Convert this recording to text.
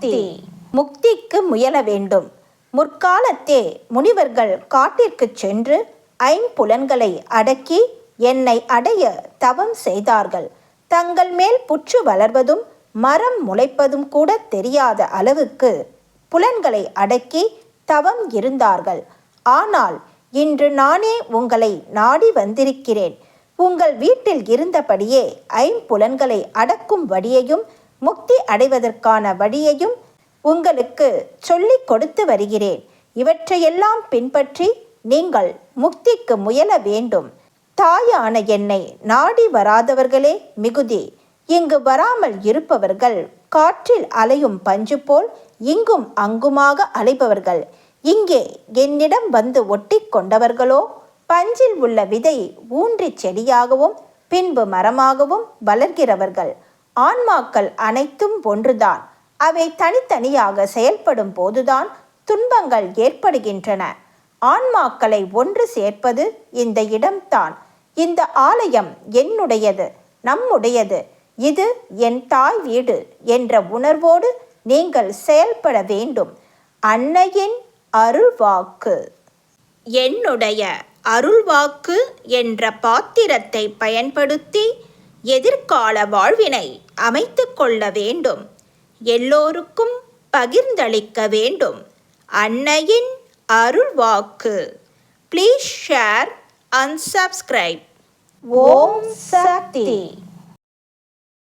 முக்தி. முக்திக்கு முயல வேண்டும். முற்காலத்தே முனிவர்கள் காட்டிற்குச் சென்று ஐம்புலன்களை அடக்கி என்னை அடைய தவம் செய்தார்கள். தங்கள் மேல் புற்று வளர்வதும் மரம் முளைப்பதும் கூட தெரியாத அளவுக்கு புலன்களை அடக்கி தவம் இருந்தார்கள். ஆனால் இன்று நானே உங்களை நாடி வந்திருக்கிறேன். உங்கள் வீட்டில் இருந்தபடியே ஐம்புலன்களை அடக்கும் வழியையும் முக்தி அடைவதற்கான வழியையும் உங்களுக்கு சொல்லிக் கொடுத்து வருகிறேன். இவற்றையெல்லாம் பின்பற்றி நீங்கள் முக்திக்கு முயல வேண்டும். தாயான என்னை நாடி வராதவர்களே மிகுதி. இங்கு வராமல் இருப்பவர்கள் காற்றில் அலையும் பஞ்சு போல் இங்கும் அங்குமாக அலைபவர்கள். இங்கே என்னிடம் வந்து ஒட்டி கொண்டவர்களோ பஞ்சில் உள்ள விதை ஊன்றி செடியாகவும் பின்பு மரமாகவும் வளர்கிறவர்கள். ஆன்மாக்கள் அனைத்தும் ஒன்றுதான். அவை தனித்தனியாக செயல்படும் போதுதான் துன்பங்கள் ஏற்படுகின்றன. ஆன்மாக்களை ஒன்று சேர்ப்பது இந்த இடம்தான். இந்த ஆலயம் என்னுடையது நம்முடையது. இது என் தாய் வீடு என்ற உணர்வோடு நீங்கள் செயல்பட வேண்டும். அன்னையின் அருள்வாக்கு. என்னுடைய அருள்வாக்கு என்ற பாத்திரத்தை பயன்படுத்தி எதிர்கால வாழ்வினை அமைத்து கொள்ள வேண்டும். எல்லோருக்கும் பகிர்ந்தளிக்க வேண்டும். அன்னையின் அருள்வாக்கு please share and subscribe Om Shakti.